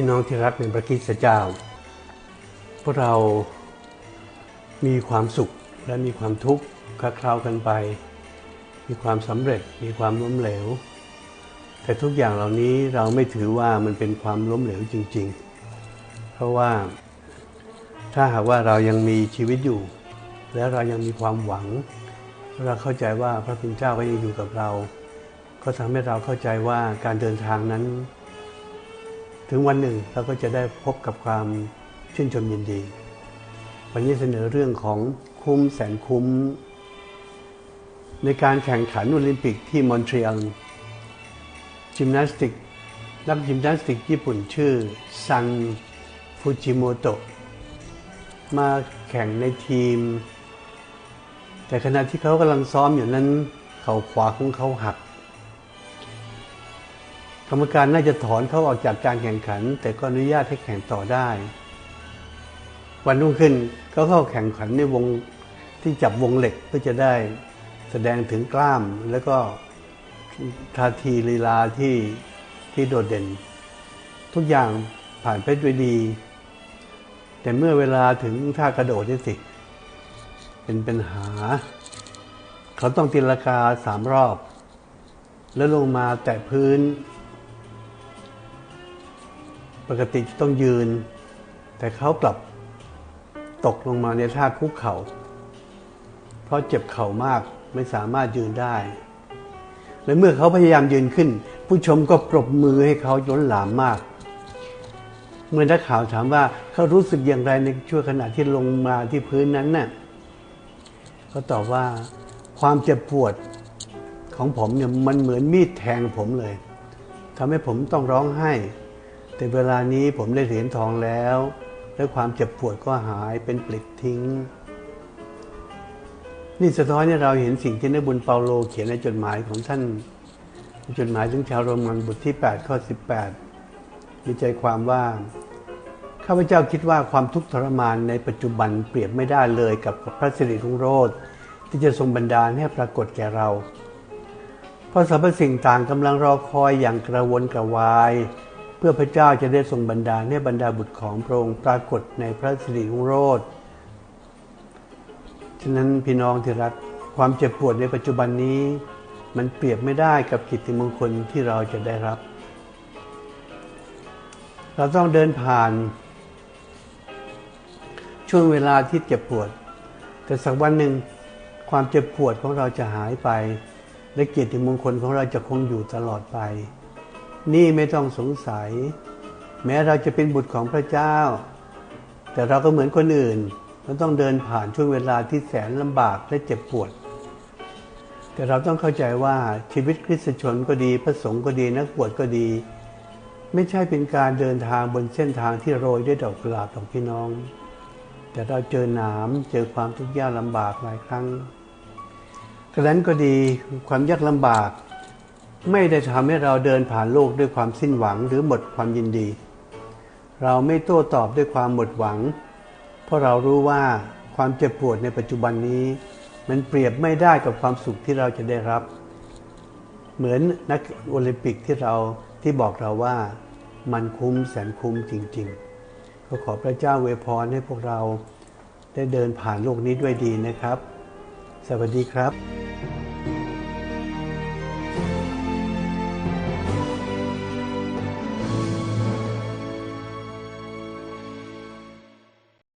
พี่น้องที่รักในพระคริสตเจ้า พวกเรามีความสุขและมีความทุกข์คลาคราวกันไป มีความสำเร็จมีความล้มเหลว แต่ทุกอย่างเหล่านี้เราไม่ถือว่ามันเป็นความล้มเหลวจริง ๆ เพราะว่าถ้าหากว่าเรายังมีชีวิตอยู่ และเรายังมีความหวัง เราเข้าใจว่าพระพิณเจ้าก็ยังอยู่กับเรา ก็ทำให้เราเข้าใจว่าการเดินทางนั้น ถึงวันหนึ่งเราก็จะได้พบกับความชื่นชมยินดี วันนี้เสนอเรื่องของคุ้มแสนคุ้ม ในการแข่งขันโอลิมปิกที่มอนทรีออลจิมนาสติก นักยิมนาสติกญี่ปุ่นชื่อซันฟูจิโมโตะมาแข่งในทีม แต่ขณะที่เขากำลังซ้อมอยู่นั้น เข่าขวาของเขาหัก กรรมการน่าจะถอนเขาออกจากการแข่งขัน แต่ก็อนุญาตให้แข่งต่อได้ วันรุ่งขึ้นก็เข้าแข่งขันในวงที่จับวงเหล็กเพื่อจะได้แสดงถึงกล้ามแล้วก็ท่าทีลีลาที่ที่โดดเด่น ทุกอย่างผ่านไปด้วยดี แต่เมื่อเวลาถึงท่ากระโดดนี่สิ เป็นปัญหา เขาต้องตีลากาสามรอบ แล้วลงมาแตะพื้น ปกติต้องยืน แต่เขากลับตกลงมาในท่าคุกเขา่า เพราะเจ็บเข่ามากไม่สามารถยืนได้ และเมื่อเขาพยายามยืนขึ้น ผู้ชมก็ปรบมือให้เขาล้นหลามมาก เมื่อนักข่าวถามว่าเขารู้สึกอย่างไรในช่วงขณะที่ลงมาที่พื้นนั้นน่ะเขาตอบว่าความเจ็บปวดของผมเนี่ยมันเหมือนมีดแทงผมเลยทำให้ผมต้องร้องไห้ แต่เวลานี้ผมได้เหรียญทองแล้ว และความเจ็บปวดก็หายเป็นปลิดทิ้ง นี่สะท้อนให้เราเห็นสิ่งที่นักบุญเปาโลเขียนในจดหมายของท่านจดหมายถึงชาวโรมันบทที่ 8 ข้อ 18 มีใจความว่า ข้าพเจ้าคิดว่าความทุกข์ทรมานในปัจจุบันเปรียบไม่ได้เลยกับพระสิริรุ่งโรจน์ที่จะทรงบันดาลให้ปรากฏแก่เรา เพราะสรรพสิ่งต่างกำลังรอคอยอย่างกระวนกระวาย เพื่อพระเจ้าจะได้ทรงบันดาให้บรรดาบุตรของพระองค์ปรากฏในพระสิริรุ่งโรจน์ฉะนั้นพี่น้องที่รักความเจ็บปวดในปัจจุบันนี้ มันเปรียบไม่ได้กับกิตติมงคลที่เราจะได้รับ เราต้องเดินผ่าน ช่วงเวลาที่เจ็บปวด แต่สักวันหนึ่งความเจ็บปวดของเราจะหายไป และเกียรติมงคลของเราจะคงอยู่ตลอดไป นี่ไม่ต้องสงสัย แม้เราจะเป็นบุตรของพระเจ้า แต่เราก็เหมือนคนอื่นเราต้องเดินผ่านช่วงเวลาที่แสนลำบากและเจ็บปวด แต่เราต้องเข้าใจว่าชีวิตคริสตชนก็ดีพระสงฆ์ก็ดีนักบวชก็ดี ไม่ใช่เป็นการเดินทางบนเส้นทางที่โรยด้วยดอกกุหลาบของพี่น้อง แต่เราเจอหนามเจอความทุกข์ยากลำบากหลายครั้งกระนั้นก็ดีความยากลำบาก ไม่ได้ทำให้เราเดินผ่านโลกด้วยความสิ้นหวังหรือหมดความยินดี เราไม่โต้ตอบด้วยความหมดหวัง เพราะเรารู้ว่าความเจ็บปวดในปัจจุบันนี้ มันเปรียบไม่ได้กับความสุขที่เราจะได้รับ เหมือนนักโอลิมปิกที่เราที่บอกเราว่ามันคุ้มแสนคุ้มจริง ๆ ก็ขอพระเจ้าเวพรให้พวกเราได้เดินผ่านโลกนี้ด้วยดีนะครับ สวัสดีครับ